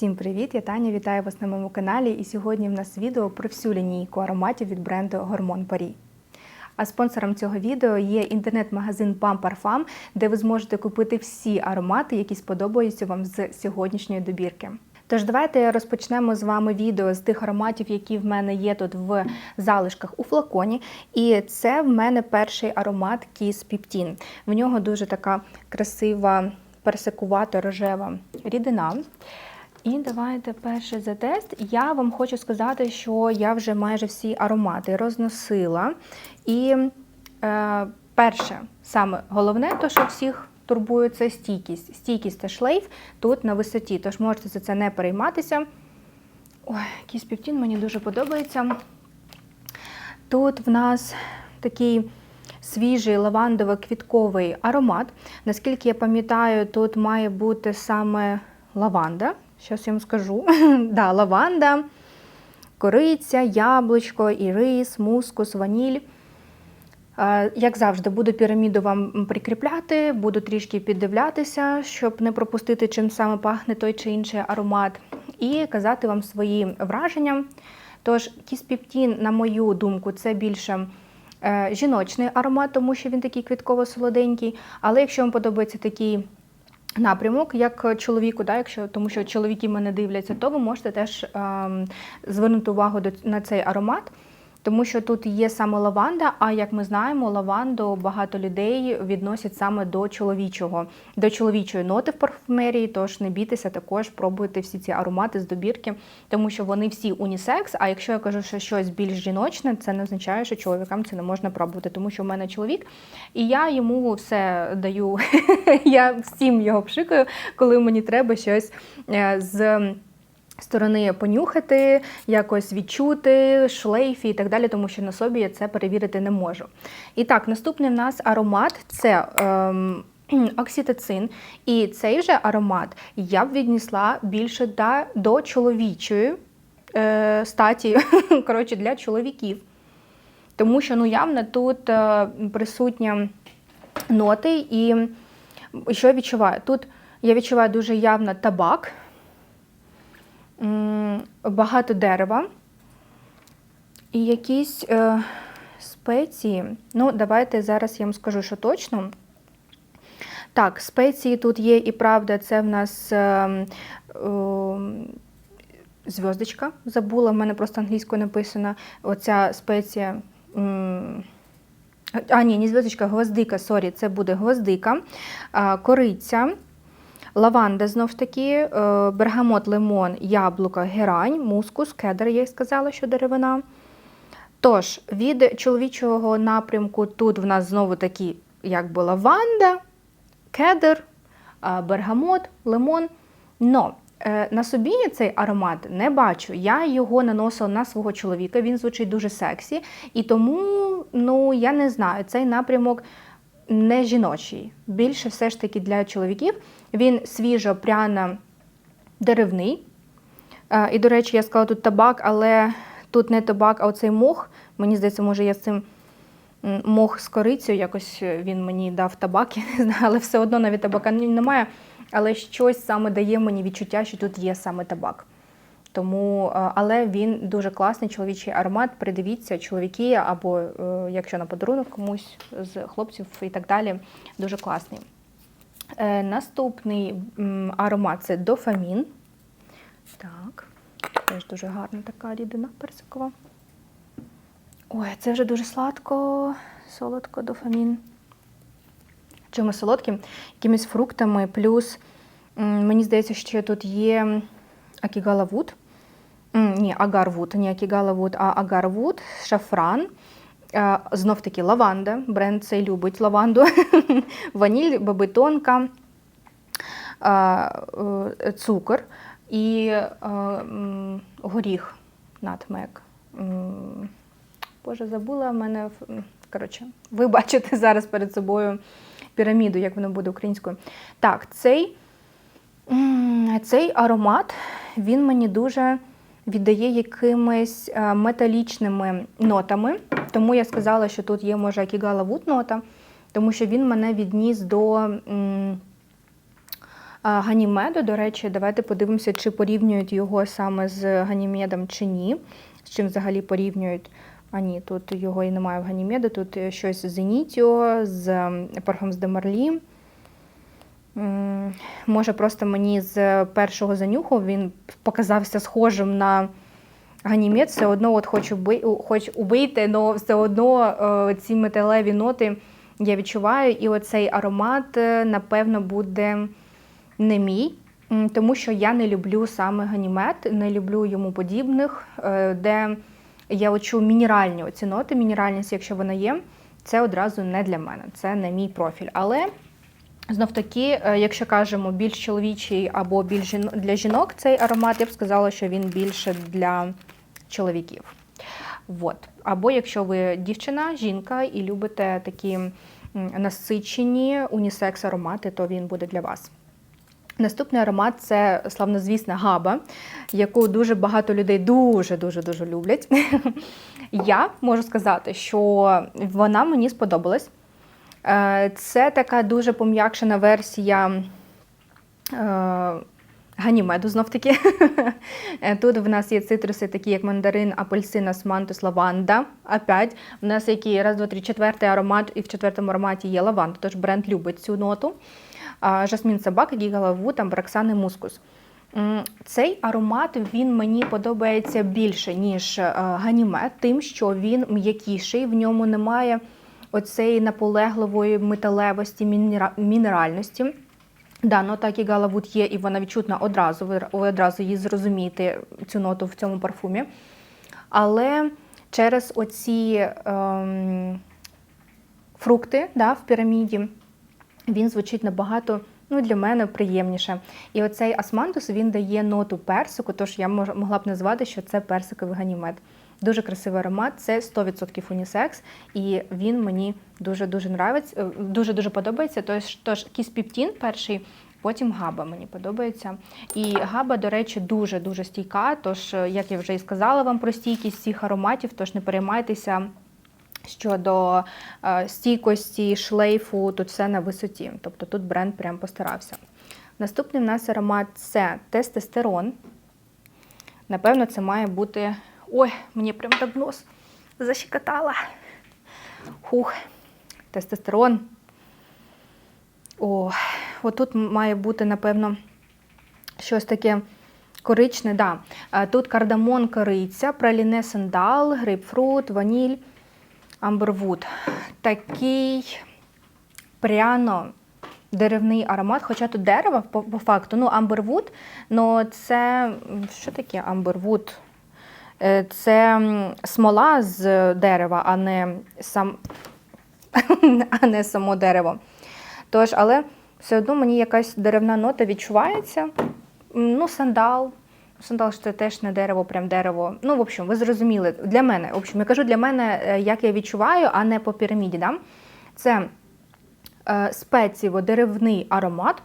Всім привіт! Я Таня, вітаю вас на моєму каналі. І сьогодні в нас відео про всю лінійку ароматів від бренду Гормон Парі. А спонсором цього відео є інтернет-магазин Pam Parfum, де ви зможете купити всі аромати, які сподобаються вам з сьогоднішньої добірки. Тож давайте розпочнемо з вами відео з тих ароматів, які в мене є тут в залишках у флаконі. І це в мене перший аромат Kiss Piptin. В нього дуже така красива персикувато рожева рідина. І давайте перший за тест. Я вам хочу сказати, що я вже майже всі аромати розносила. І е, перше, саме головне, то що всіх турбує, це стійкість. Стійкість та шлейф тут на висоті, тож можете за це не перейматися. Ой, якийсь півтін мені дуже подобається. Тут в нас такий свіжий лавандово-квітковий аромат. Наскільки я пам'ятаю, тут має бути саме лаванда. Зараз я вам скажу. да, лаванда, кориця, яблучко, ірис, мускус, ваніль. Як завжди, буду піраміду вам прикріпляти, буду трішки піддивлятися, щоб не пропустити, чим саме пахне той чи інший аромат, і казати вам свої враження. Тож, кіспіптін, на мою думку, це більше е, жіночний аромат, тому що він такий квітково-солоденький. Але якщо вам подобається такий напрямок, як чоловіку, да, якщо тому що чоловіки мене дивляться, то ви можете теж ем, звернути увагу до, на цей аромат. Тому що тут є саме лаванда, а як ми знаємо, лаванду багато людей відносять саме до чоловічого, до чоловічої ноти в парфумерії. Тож не бійтеся, також пробуйте всі ці аромати з добірки, тому що вони всі унісекс. А якщо я кажу, що щось більш жіночне, це не означає, що чоловікам це не можна пробувати, тому що в мене чоловік, і я йому все даю. я всім його пшикаю, коли мені треба щось е, з сторони понюхати, якось відчути, шлейфі і так далі, тому що на собі я це перевірити не можу. І так, наступний в нас аромат це. Ем, Окситоцин. І цей же аромат я б віднесла більше до, до чоловічої е, статі, коротше, для чоловіків. Тому що ну, явно тут е, присутня ноти, і що я відчуваю? Тут я відчуваю дуже явно табак, багато дерева і якісь е, спеції. Ну, давайте зараз я вам скажу, що точно. Так, спеції тут є і правда, це в нас е, е, зв'язочка. Забула, в мене просто англійською написано. Оця спеція. А, ні, не зв'язочка, гвоздика, сорі, це буде гвоздика, кориця. Лаванда знов ж таки, е, бергамот, лимон, яблука, герань, мускус, кедр, я й сказала, що деревина. Тож, від чоловічого напрямку тут в нас знову такі, якби лаванда, кедр, бергамот, лимон. Но е, на собі я цей аромат не бачу. Я його наносила на свого чоловіка, він звучить дуже сексі. І тому, ну, я не знаю, цей напрямок не жіночий. Більше все ж таки для чоловіків. Він свіжо, пряно деревний. І, до речі, я сказала тут табак, але тут не табак, а оцей мох. Мені здається, може, я з цим мох з корицею, якось він мені дав табак, я не знаю, але все одно навіть табака немає. Але щось саме дає мені відчуття, що тут є саме табак. Тому, Але він дуже класний чоловічий аромат. Придивіться, чоловіки, або е, якщо на подарунок комусь з хлопців і так далі, дуже класний. Е, наступний аромат це дофамін. Так, теж дуже гарна така рідина персикова. Ой, це вже дуже сладко, солодко дофамін. Чимось солодким, якимись фруктами, плюс, мені здається, що тут є акігалавуд. Ні, агарвуд, не акігалавуд, а агарвуд, шафран. Знов таки лаванда. Бренд цей любить лаванду, ваніль, бабитонка, цукор і горіх натмек. Боже, забула в мене. Коротше, ви бачите зараз перед собою піраміду, як воно буде українською. Так, цей, цей аромат, він мені дуже віддає якимись е, металічними нотами. Тому я сказала, що тут є, може, акігала вуд нота, тому що він мене відніс до Ганімеду, до речі, давайте подивимося, чи порівнюють його саме з Ганімедом чи ні. З чим взагалі порівнюють. А ні, тут його і немає в Ганімеду, тут е, щось з Інітіо, з м, Parfums de Marly. М, Може, просто мені з першого занюху він показався схожим на Ганімед. Все одно от хочу би, хоч убити, але все одно е, ці металеві ноти я відчуваю. І оцей аромат, е, напевно, буде не мій, тому що я не люблю саме ганімет, не люблю йому подібних, е, де я очу мінеральні оці ноти, мінеральність, якщо вона є, це одразу не для мене, це не мій профіль. Але знов таки, е, якщо кажемо більш чоловічий або більш для жінок цей аромат, я б сказала, що він більше для чоловіків. Вот. Або якщо ви дівчина, жінка і любите такі насичені унісекс аромати, то він буде для вас. Наступний аромат це славнозвісна габа, яку дуже багато людей дуже-дуже дуже люблять. Я можу сказати, що вона мені сподобалась. Е, Це така дуже пом'якшена версія е, ганімеду, знов таки. Е, Тут в нас є цитруси, такі як мандарин, апельсина, смантус, лаванда. Опять в нас який раз, два, три, четвертий аромат, і в четвертому ароматі є лаванда, тож бренд любить цю ноту. Жасмін собака, гігалаву, там браксан і мускус. Цей аромат він мені подобається більше, ніж е, ганімед, тим, що він м'якіший, в ньому немає оцеї наполегливої металевості, мінеральності. Да, нота Кігала Вуд є, і вона відчутна одразу. Ви одразу її зрозумієте, цю ноту в цьому парфумі. Але через оці ем, фрукти да, в піраміді він звучить набагато ну, для мене приємніше. І оцей асмантус він дає ноту персику, тож я могла б назвати, що це персиковий ганімед. Дуже красивий аромат, це 100% унісекс, і він мені дуже-дуже нравиться, дуже-дуже подобається. Тож, тож кіспіптін перший, потім габа мені подобається. І габа, до речі, дуже-дуже стійка. Тож, е, як я вже і сказала вам про стійкість цих ароматів, тож не переймайтеся. Щодо е, стійкості, шлейфу, тут все на висоті. Тобто тут бренд прям постарався. Наступний в нас аромат це тестостерон. Напевно, це має бути. Ой, мені прям так нос защекотала. Хух, тестостерон. О, отут має бути, напевно, щось таке коричне. Да. Тут кардамон, кориця, праліне сандал, грейпфрут, ваніль. Амбервуд. Такий пряно деревний аромат, хоча тут дерево по, по факту, ну, амбервуд, ну це що таке амбервуд? Е, Це смола з дерева, а не сам а не само дерево. Тож, але все одно мені якась деревна нота відчувається. Ну, сандал. Сандал це теж не дерево, прям дерево. Ну, в общем, ви зрозуміли. Для мене, в общем, я кажу для мене, е, як я відчуваю, а не по піраміді. Да? Це е, спеціво-деревний аромат.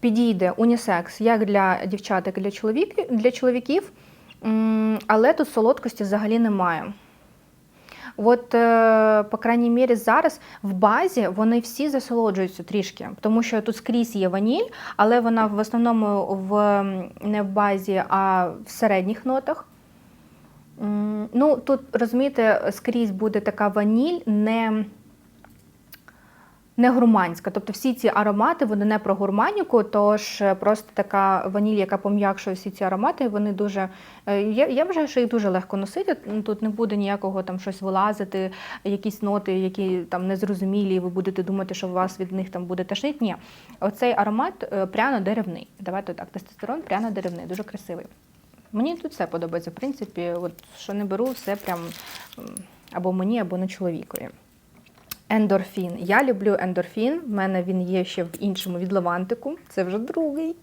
Підійде унісекс як для дівчат, так і для, чоловік, для чоловіків, але тут солодкості взагалі немає. От, е, по крайній мірі, зараз в базі вони всі засолоджуються трішки, тому що тут скрізь є ваніль, але вона в основному в, не в базі, а в середніх нотах. Ну, тут, розумієте, скрізь буде така ваніль, не, не гурманська. Тобто всі ці аромати вони не про гурманіку, тож е, просто така ваніль, яка пом'якшує всі ці аромати, вони дуже. е, Я, я вважаю, що їх дуже легко носити. Тут не буде ніякого там щось вилазити, якісь ноти, які там незрозумілі, і ви будете думати, що у вас від них там буде тошнить. Ні. Оцей аромат е, пряно-деревний. Давайте так, тестостерон пряно-деревний, дуже красивий. Мені тут все подобається, в принципі, от що не беру, все прям або мені, або на чоловікові. Ендорфін. Я люблю ендорфін. В мене він є ще в іншому від Левантику. Це вже другий.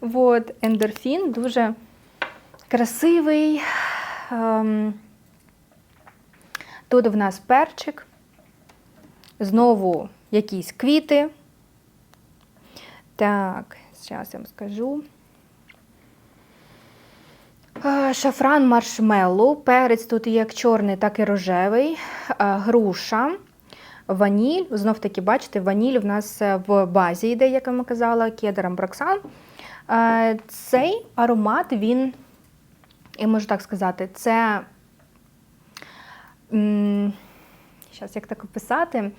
От, ендорфін дуже красивий. Ем, Тут в нас перчик. Знову якісь квіти. Так, зараз я вам скажу. Е, Шафран маршмеллоу. Перець тут як чорний, так і рожевий. Е, Груша. Ваніль. Знов таки, бачите, ваніль в нас е, в базі йде, як я вам казала, кедр амброксан. Е, Цей аромат, він, я можу так сказати, це. Зараз як так описати.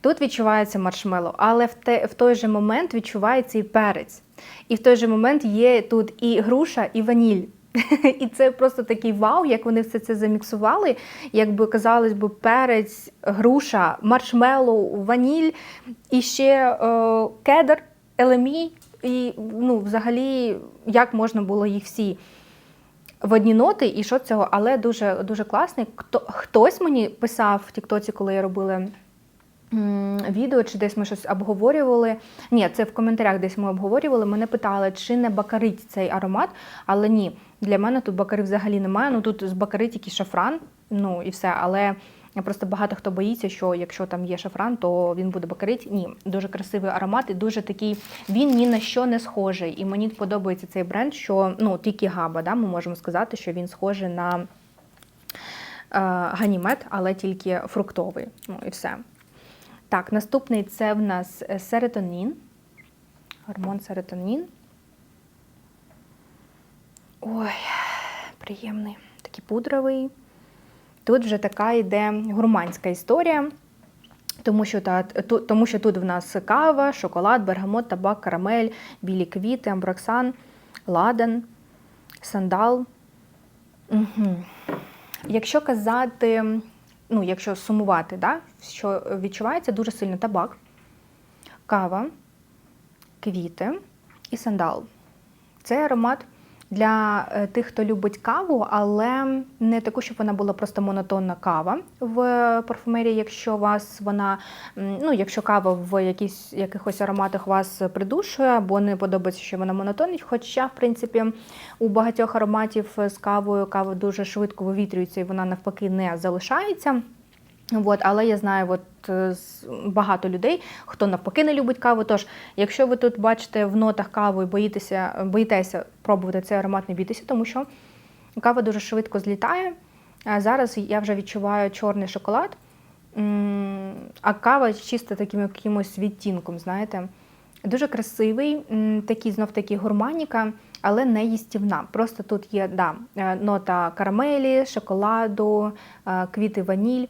Тут відчувається маршмело, але в, те, в той же момент відчувається і перець. І в той же момент є тут і груша, і ваніль. І це просто такий вау, як вони все це заміксували. Якби казалось би, перець, груша, маршмеллоу, ваніль і ще е, кедр, елемі. І ну, взагалі, як можна було їх всі в одні ноти, і що цього, але дуже дуже класний. Хто, хтось мені писав в Тіктоці, коли я робила відео, чи десь ми щось обговорювали. Ні, це в коментарях десь ми обговорювали. Мене питали, чи не бакарить цей аромат, але ні. Для мене тут бакари взагалі немає. Ну тут з бакари тільки шафран, ну і все. Але просто багато хто боїться, що якщо там є шафран, то він буде бакарить. Ні, дуже красивий аромат і дуже такий. Він ні на що не схожий. І мені подобається цей бренд, що ну тільки габа, да, ми можемо сказати, що він схожий на е, ганімет, але тільки фруктовий. Ну і все. Так, наступний це в нас серотонін. Гормон серотонін. Ой, приємний. Такий пудровий. Тут вже така йде гурманська історія, тому що, та, ту, тому що тут в нас кава, шоколад, бергамот, табак, карамель, білі квіти, амброксан, ладан, сандал. Угу. Якщо казати, ну, якщо сумувати, да, що відчувається дуже сильно табак, кава, квіти і сандал. Цей аромат для е, тих, хто любить каву, але не таку, щоб вона була просто монотонна кава в парфумерії, якщо вас вона, ну якщо кава в якісь якихось ароматах вас придушує, або не подобається, що вона монотонна. Хоча, в принципі, у багатьох ароматів з кавою кава дуже швидко вивітрюється і вона навпаки не залишається. От, але я знаю от, багато людей, хто навпаки не любить каву. Тож, якщо ви тут бачите в нотах каву і боїтеся, боїтеся пробувати цей аромат, не бійтеся, тому що кава дуже швидко злітає. А зараз я вже відчуваю чорний шоколад, а кава чисто таким якимось відтінком, знаєте. Дуже красивий, такий знов таки гурманіка, але не їстівна. Просто тут є да, нота карамелі, шоколаду, квіти ваніль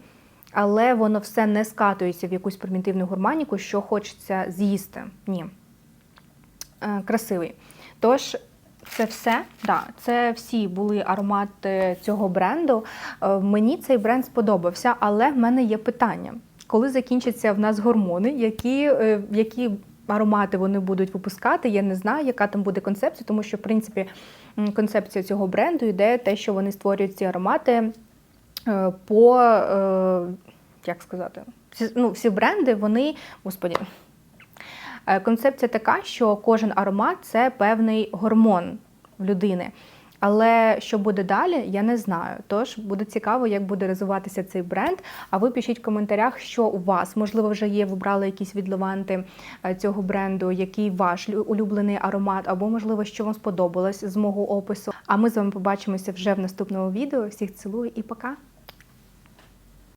але воно все не скатується в якусь примітивну гурманіку, що хочеться з'їсти. Ні. Е, красивий. Тож, це все, да, це всі були аромати цього бренду. Е, мені цей бренд сподобався, але в мене є питання. Коли закінчаться в нас гормони, які е, які аромати вони будуть випускати, я не знаю, яка там буде концепція, тому що, в принципі, концепція цього бренду йде те, що вони створюють ці аромати по, е, як сказати, ну, всі бренди, вони, господі, е, концепція така, що кожен аромат це певний гормон в людини. Але що буде далі, я не знаю. Тож буде цікаво, як буде розвиватися цей бренд. А ви пишіть в коментарях, що у вас можливо вже є. Вибрали якісь відливанти цього бренду, який ваш улюблений аромат, або можливо, що вам сподобалось з мого опису. А ми з вами побачимося вже в наступному відео. Всіх цілую і пока.